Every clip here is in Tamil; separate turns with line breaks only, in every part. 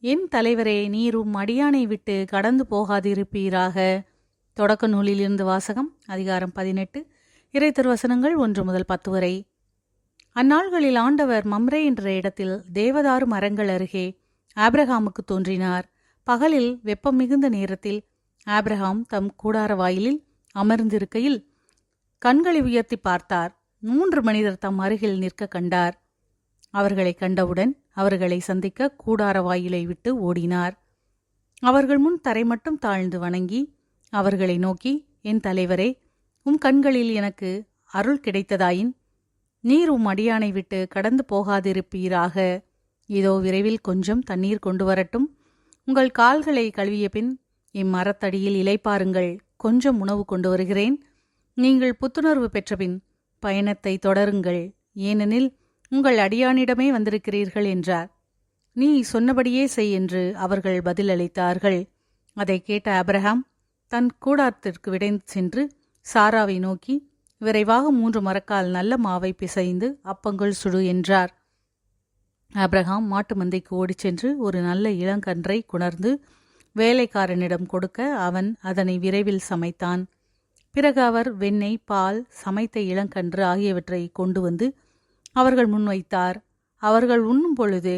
என் தலைவரே நீரும் அடியானை விட்டு கடந்து போகாதிருப்பீராக. தொடக்க நூலிலிருந்து வாசகம் அதிகாரம் பதினெட்டு இறை திருவசனங்கள் ஒன்று முதல் பத்து வரை. அந்நாள்களில் ஆண்டவர் மம்ரே என்ற இடத்தில் தேவதாரு மரங்கள் அருகே ஆப்ரஹாமுக்கு தோன்றினார். பகலில் வெப்பம் மிகுந்த நேரத்தில் ஆப்ரஹாம் தம் கூடார வாயிலில் அமர்ந்திருக்கையில் கண்களை உயர்த்தி பார்த்தார். மூன்று மனிதர் தம் அருகில் நிற்க கண்டார். அவர்களை கண்டவுடன் அவர்களை சந்திக்க கூடார வாயிலை விட்டு ஓடினார். அவர்கள் முன் தரை மட்டும் தாழ்ந்து வணங்கி அவர்களை நோக்கி என் தலைவரே உம் கண்களில் எனக்கு அருள் கிடைத்ததாயின் நீர் உம் அடியானை விட்டு கடந்து போகாதிருப்பீராக. இதோ விரைவில் கொஞ்சம் தண்ணீர் கொண்டு வரட்டும். உங்கள் கால்களை கழுவிய பின் இம்மரத்தடியில் இலைப்பாருங்கள் கொஞ்சம் உணவு கொண்டு வருகிறேன். நீங்கள் புத்துணர்வு பெற்றபின் பயணத்தை தொடருங்கள். ஏனெனில் உங்கள் அடியானிடமே வந்திருக்கிறீர்கள் என்றார். நீ சொன்னபடியே செய் என்று அவர்கள் பதிலளித்தார்கள். அதை கேட்ட அப்ரஹாம் தன் கூடாரத்திற்கு விடைந்து சென்று சாராவை நோக்கி விரைவாக மூன்று மரக்கால் நல்ல மாவை பிசைந்து அப்பங்கள் சுடு என்றார். அப்ரஹாம் மாட்டு மந்தைக்கு ஓடிச் சென்று ஒரு நல்ல இளங்கன்றை குணர்ந்து வேலைக்காரனிடம் கொடுக்க அவன் அதனை விரைவில் சமைத்தான். பிறகு அவர் வெண்ணெய் பால் சமைத்த இளங்கன்று ஆகியவற்றை கொண்டு வந்து அவர்கள் முன்வைத்தார். அவர்கள் உண்ணும் பொழுது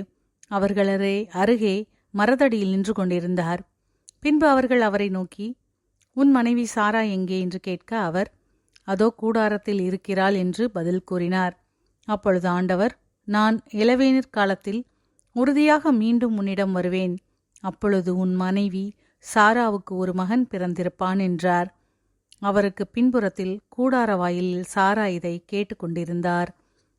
அவர்களரே அருகே மரதடியில் நின்று கொண்டிருந்தார். பின்பு அவர்கள் அவரை நோக்கி உன் மனைவி சாரா எங்கே? என்று கேட்க அவர் அதோ கூடாரத்தில் இருக்கிறாள் என்று பதில் கூறினார். அப்பொழுது ஆண்டவர் நான் இளவேனிற் காலத்தில் உறுதியாக மீண்டும் உன்னிடம் வருவேன். அப்பொழுது உன் மனைவி சாராவுக்கு ஒரு மகன் பிறந்திருப்பான் என்றார். அவருக்கு பின்புறத்தில் கூடார வாயிலில் சாரா இதை கேட்டுக்கொண்டிருந்தார்